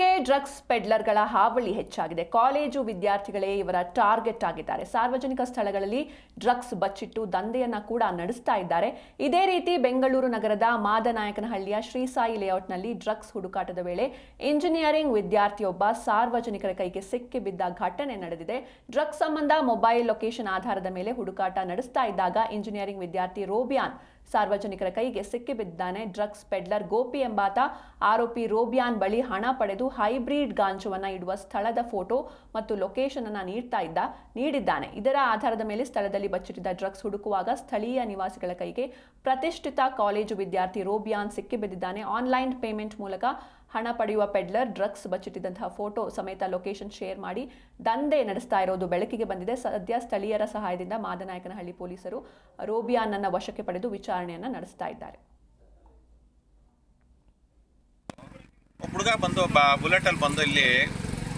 que drugs ಪೆಡ್ಲರ್ಗಳ ಹಾವಳಿ ಹೆಚ್ಚಾಗಿದೆ. College ವಿದ್ಯಾರ್ಥಿಗಳೇ ಇವರ ಟಾರ್ಗೆಟ್ ಆಗಿದ್ದಾರೆ. ಸಾರ್ವಜನಿಕ ಸ್ಥಳಗಳಲ್ಲಿ ಡ್ರಗ್ಸ್ ಬಚ್ಚಿಟ್ಟು ದಂಧೆಯನ್ನ ಕೂಡ ನಡೆಸ್ತಾ ಇದ್ದಾರೆ. ಇದೇ ರೀತಿ ಬೆಂಗಳೂರು ನಗರದ ಮಾದನಾಯಕನಹಳ್ಳಿಯ ಶ್ರೀಸಾಯಿ ಲೇಔಟ್ನಲ್ಲಿ ಡ್ರಗ್ಸ್ ಹುಡುಕಾಟದ ವೇಳೆ ಇಂಜಿನಿಯರಿಂಗ್ ವಿದ್ಯಾರ್ಥಿಯೊಬ್ಬ ಸಾರ್ವಜನಿಕರ ಕೈಗೆ ಸಿಕ್ಕಿ ಬಿದ್ದ ಘಟನೆ ನಡೆದಿದೆ. ಡ್ರಗ್ಸ್ ಸಂಬಂಧ ಮೊಬೈಲ್ ಲೊಕೇಶನ್ ಆಧಾರದ ಮೇಲೆ ಹುಡುಕಾಟ ನಡೆಸ್ತಾ ಇದ್ದಾಗ ಇಂಜಿನಿಯರಿಂಗ್ ವಿದ್ಯಾರ್ಥಿ ರೋಬಿಯಾನ್ ಸಾರ್ವಜನಿಕರ ಕೈಗೆ ಸಿಕ್ಕಿಬಿದ್ದಾನೆ ಡ್ರಗ್ಸ್ ಪೆಡ್ಲರ್ ಗೋಪಿ ಎಂಬಾತ ಆರೋಪಿ ರೋಬಿಯಾನ್ ಬಳಿ ಹಣ ಪಡೆದು ಹೈಬ್ರಿಡ್ ಗಾಂಜವನ್ನ ಇಡುವ ಸ್ಥಳದ ಫೋಟೋ ಮತ್ತು ಲೊಕೇಶನ್ ಅನ್ನ ನೀಡ್ತಾ ಇದ್ದ, ನೀಡಿದ್ದಾನೆ. ಇದರ ಆಧಾರದ ಮೇಲೆ ಸ್ಥಳದಲ್ಲಿ ಬಚ್ಚಿಟ್ಟಿದ್ದ ಡ್ರಗ್ಸ್ ಹುಡುಕುವಾಗ ಸ್ಥಳೀಯ ನಿವಾಸಿಗಳ ಕೈಗೆ ಪ್ರತಿಷ್ಠಿತ ಕಾಲೇಜು ವಿದ್ಯಾರ್ಥಿ ರೋಬಿಯಾನ್ ಸಿಕ್ಕಿಬಿದ್ದಿದ್ದಾನೆ ಆನ್ಲೈನ್ ಪೇಮೆಂಟ್ ಮೂಲಕ ಹಣ ಪಡೆಯುವ ಪೆಡ್ಲರ್ ಡ್ರಗ್ಸ್ ಬಚ್ಚಿಟ್ಟಿದ್ದಂತಹ ಫೋಟೋ ಸಮೇತ ಲೊಕೇಶನ್ ಶೇರ್ ಮಾಡಿ ದಂಧೆ ನಡೆಸ್ತಾ ಇರೋದು ಬೆಳಕಿಗೆ ಬಂದಿದೆ. ಸದ್ಯ ಸ್ಥಳೀಯರ ಸಹಾಯದಿಂದ ಮಾದನಾಯಕನಹಳ್ಳಿ ಪೊಲೀಸರು ರೋಬಿಯಾನ್ ಅನ್ನ ವಶಕ್ಕೆ ಪಡೆದು ವಿಚಾರಣೆಯನ್ನ ನಡೆಸ್ತಾ ಇದ್ದಾರೆ. ಹುಡುಗ ಬಂದು ಬ ಬುಲೆಟಲ್ಲಿ ಬಂದು ಇಲ್ಲಿ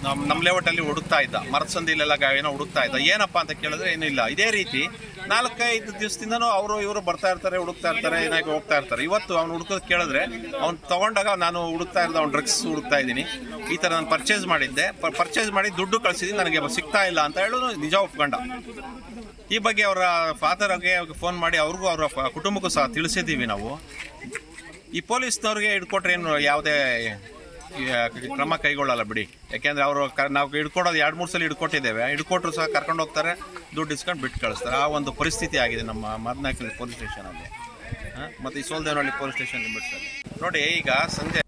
ನಮ್ಮ ನಮ್ಮ ಲೇಔಟಲ್ಲಿ ಹುಡುಕ್ತಾ ಇದ್ದ. ಮರದ ಸಂದಿಲೆಲ್ಲ ಗ- ಏನೋ ಹುಡುಕ್ತಾ ಇದ್ದ. ಏನಪ್ಪ ಅಂತ ಕೇಳಿದ್ರೆ ಏನೂ ಇಲ್ಲ. ಇದೇ ರೀತಿ ನಾಲ್ಕೈದು ದಿವಸದಿಂದನೂ ಅವರು ಇವರು ಬರ್ತಾ ಇರ್ತಾರೆ, ಹುಡುಕ್ತಾ ಇರ್ತಾರೆ, ಏನಾಗಿ ಹೋಗ್ತಾ ಇರ್ತಾರೆ. ಇವತ್ತು ಅವ್ನು ಹುಡುಕೋದು ಕೇಳಿದ್ರೆ ಅವ್ನು ತಗೊಂಡಾಗ ನಾನು ಹುಡುಕ್ತಾ ಇರೋದು, ಅವ್ನು ಡ್ರಗ್ಸ್ ಹುಡುಕ್ತಾ ಇದ್ದೀನಿ. ಈ ಥರ ನಾನು ಪರ್ಚೇಸ್ ಮಾಡಿದ್ದೆ. ಪರ್ಚೇಸ್ ಮಾಡಿ ದುಡ್ಡು ಕಳಿಸಿದ್ದೀನಿ, ನನಗೆ ಸಿಗ್ತಾ ಇಲ್ಲ ಅಂತ ಹೇಳೋದು ನಿಜ ಒಪ್ಕೊಂಡ. ಈ ಬಗ್ಗೆ ಅವರ ಫಾದರ್ಗೆ ಫೋನ್ ಮಾಡಿ ಅವ್ರಿಗೂ ಅವರ ಕುಟುಂಬಕ್ಕೂ ಸಹ ತಿಳಿಸಿದ್ದೀವಿ ನಾವು. ಈ ಪೊಲೀಸ್ನವ್ರಿಗೆ ಹಿಡ್ಕೊಟ್ರೆ ಏನು ಯಾವುದೇ ಕ್ರಮ ಕೈಗೊಳ್ಳಲ್ಲ ಬಿಡಿ. ಯಾಕೆಂದ್ರೆ ಅವರು ಕ, ನಾವು ಹಿಡ್ಕೊಡೋದು ಎರಡು, ಮೂರು ಸಲ ಹಿಡ್ಕೊಟ್ಟಿದ್ದೇವೆ. ಹಿಡ್ಕೊಟ್ರು ಸಹ ಕರ್ಕೊಂಡು ಹೋಗ್ತಾರೆ, ದುಡ್ಡು ಇಸ್ಕೊಂಡು ಬಿಟ್ಟು ಕಳಿಸ್ತಾರೆ. ಆ ಒಂದು ಪರಿಸ್ಥಿತಿ ಆಗಿದೆ ನಮ್ಮ ಮದನಾಯಕಲ್ಲಿ ಪೊಲೀಸ್ ಸ್ಟೇಷನಲ್ಲಿ. ಮತ್ತು ಈ ಸೋಲ್ದೇವನಹಳ್ಳಿ ಪೊಲೀಸ್ ಸ್ಟೇಷನ್ ಲಿಮಿಟ್ಸಲ್ಲಿ. ನೋಡಿ, ಈಗ ಸಂಜೆ